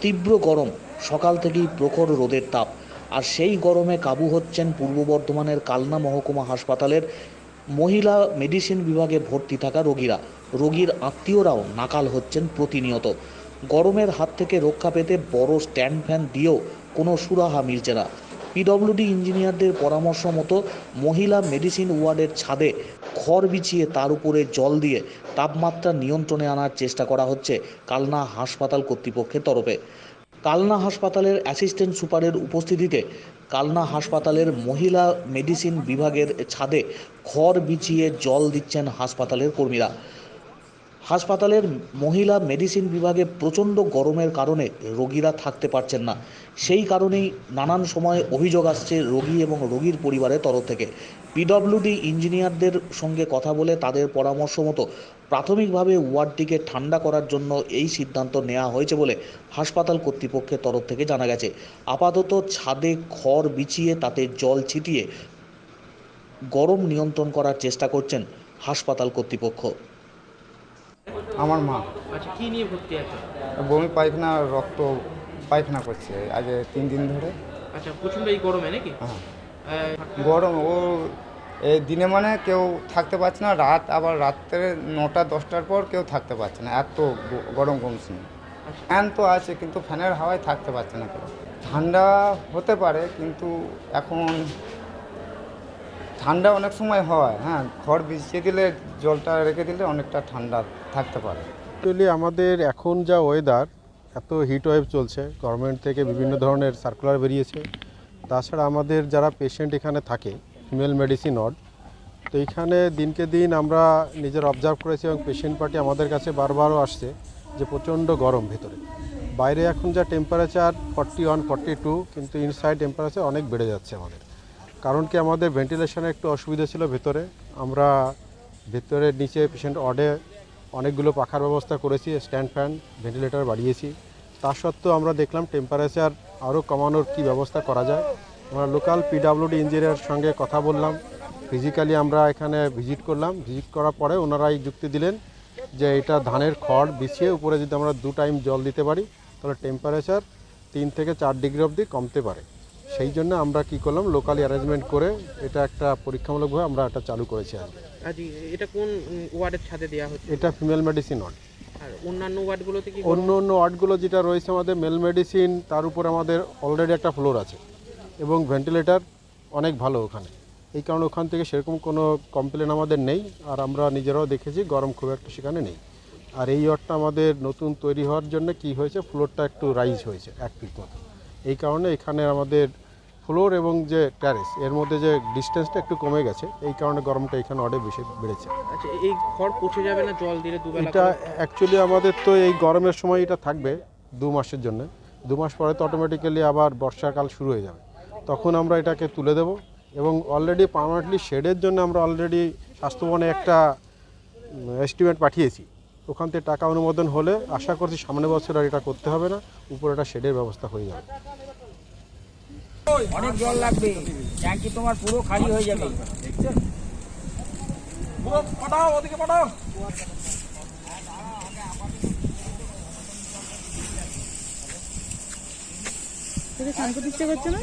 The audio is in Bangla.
তীব্র গরম, সকাল থেকেই প্রখর রোদের তাপ। আর সেই গরমে কাবু হচ্ছেন পূর্ব বর্ধমানের কালনা মহকুমা হাসপাতালের মহিলা মেডিসিন বিভাগে ভর্তি থাকা রোগীরা। রোগীর আত্মীয়রাও নাকাল হচ্ছেন প্রতিনিয়ত। গরমের হাত থেকে রক্ষা পেতে বড় স্ট্যান্ড ফ্যান দিয়েও কোনো সুরাহা মিলছে না। পিডব্লিউডি ইঞ্জিনিয়ারদের পরামর্শ মতো মহিলা মেডিসিন ওয়ার্ডের ছাদে খড় বিছিয়ে তার উপরে জল দিয়ে তাপমাত্রা নিয়ন্ত্রণে আনার চেষ্টা করা হচ্ছে কালনা হাসপাতাল কর্তৃপক্ষের তরফে। কালনা হাসপাতালের অ্যাসিস্ট্যান্ট সুপারের উপস্থিতিতে কালনা হাসপাতালের মহিলা মেডিসিন বিভাগের ছাদে খড় বিছিয়ে জল দিচ্ছেন হাসপাতালের কর্মীরা। হাসপাতালের মহিলা মেডিসিন বিভাগে প্রচণ্ড গরমের কারণে রোগীরা থাকতে পারছেন না। সেই কারণেই নানান সময় অভিযোগ আসছে রোগী এবং রোগীর পরিবারের তরফ থেকে। পিডব্লিউডি ইঞ্জিনিয়ারদের সঙ্গে কথা বলে তাদের পরামর্শ মতো প্রাথমিকভাবে ওয়ার্ডটিকে ঠান্ডা করার জন্য এই সিদ্ধান্ত নেওয়া হয়েছে বলে হাসপাতাল কর্তৃপক্ষের তরফ থেকে জানা গেছে। আপাতত ছাদে খড় বিছিয়ে তাতে জল ছিটিয়ে গরম নিয়ন্ত্রণ করার চেষ্টা করছেন হাসপাতাল কর্তৃপক্ষ। আমার মা। আচ্ছা কি নিয়ে ভর্তি আছে? বমি পায়খানা রক্ত পায়খানা করছে আজ তিন দিন ধরে। আচ্ছা প্রচণ্ড এই গরমে নাকি? হ্যাঁ। গরম ও এই দিনে মানে কেউ থাকতে পারছে না রাত আবার রাত্রে নটা দশটার পর কেউ থাকতে পারছে না এত গরম কমছে। না আচ্ছা। ফ্যান তো আছে কিন্তু ফ্যানের হাওয়ায় থাকতে পারছে না কেউ। ঠান্ডা হতে পারে কিন্তু এখন ঠান্ডা অনেক সময় হয় হ্যাঁ খড় বিছিয়ে দিলে জলটা রেখে দিলে অনেকটা ঠান্ডা থাকতে পারে। অ্যাকচুয়ালি আমাদের এখন যা ওয়েদার এত হিট ওয়েভ চলছে গভর্নমেন্ট থেকে বিভিন্ন ধরনের সার্কুলার বেরিয়েছে। তাছাড়া আমাদের যারা পেশেন্ট এখানে থাকে ফিমেল মেডিসিন ওয়ার্ড তো এখানে দিনকে দিন আমরা নিজের অবজার্ভ করেছি এবং পেশেন্ট পার্টি আমাদের কাছে বারবারও আসছে যে প্রচণ্ড গরম ভেতরে। বাইরে এখন যা temperature forty one forty two কিন্তু ইনসাইড টেম্পারেচার অনেক বেড়ে যাচ্ছে আমাদের। কারণ কি আমাদের ভেন্টিলেশনের একটু অসুবিধা ছিল ভেতরে। আমরা ভেতরে নিচে পেশেন্ট ওয়ার্ডে অনেকগুলো পাখার ব্যবস্থা করেছি, স্ট্যান্ড ফ্যান ভেন্টিলেটর বাড়িয়েছি। তা সত্ত্বেও আমরা দেখলাম টেম্পারেচার আরও কমানোর কি ব্যবস্থা করা যায়। আমরা লোকাল পিডাব্লিউডি ইঞ্জিনিয়ারের সঙ্গে কথা বললাম। ফিজিক্যালি আমরা এখানে ভিজিট করলাম। ভিজিট করার পরে ওনারা এই যুক্তি দিলেন যে এটা ধানের খড় বিছিয়ে উপরে যদি আমরা দু টাইম জল দিতে পারি, তাহলে টেম্পারেচার তিন থেকে চার ডিগ্রি অবধি কমতে পারে। সেই জন্য আমরা কি করলাম লোকালি অ্যারেঞ্জমেন্ট করে এটা একটা পরীক্ষামূলকভাবে আমরা এটা চালু করেছি আর এটা কোন ওয়ার্ডের ছাদে দেওয়া হচ্ছে? এটা ফিমেল মেডিসিন ওয়ার্ড অন্যান্য ওয়ার্ডগুলোতে কি অন্য অন্য ওয়ার্ডগুলো যেটা রয়েছে আমাদের মেল মেডিসিন তার উপর আমাদের অলরেডি একটা ফ্লোর আছে এবং ভেন্টিলেটর অনেক ভালো ওখানে। এই কারণে ওখান থেকে সেরকম কোনো কমপ্লেন আমাদের নেই আর আমরা নিজেরাও দেখেছি গরম খুব একটা সেখানে নেই। আর এই ওয়ার্ডটা আমাদের নতুন তৈরি হওয়ার জন্য কি হয়েছে ফ্লোরটা একটু রাইজ হয়েছে এক ফিট মতো। এই কারণে এখানে আমাদের ফ্লোর এবং যে ট্যারেস এর মধ্যে যে ডিস্টেন্সটা একটু কমে গেছে এই কারণে গরমটা এখানে অনেক বেশি বেড়েছে। আচ্ছা এই খড় পচে যাবে না জল দিলে দুবেলা এটা অ্যাকচুয়ালি আমাদের তো এই গরমের সময় এটা থাকবে দু মাসের জন্য। দু মাস পরে তো অটোমেটিক্যালি আবার বর্ষাকাল শুরু হয়ে যাবে। তখন আমরা এটাকে তুলে দেব এবং অলরেডি পার্মানেন্টলি শেডের জন্য আমরা অলরেডি স্বাস্থ্যবনে একটা এস্টিমেট পাঠিয়েছি। ওখান থেকে টাকা অনুমোদন হলে আশা করছি সামনের বছর আর এটা করতে হবে না উপরে একটা শেডের ব্যবস্থা হয়ে যাবে। অনেক জল লাগবে। ট্যাঙ্কি তোমার পুরো খালি হয়ে যাবে। তোকে স্নান করতে ইচ্ছে না?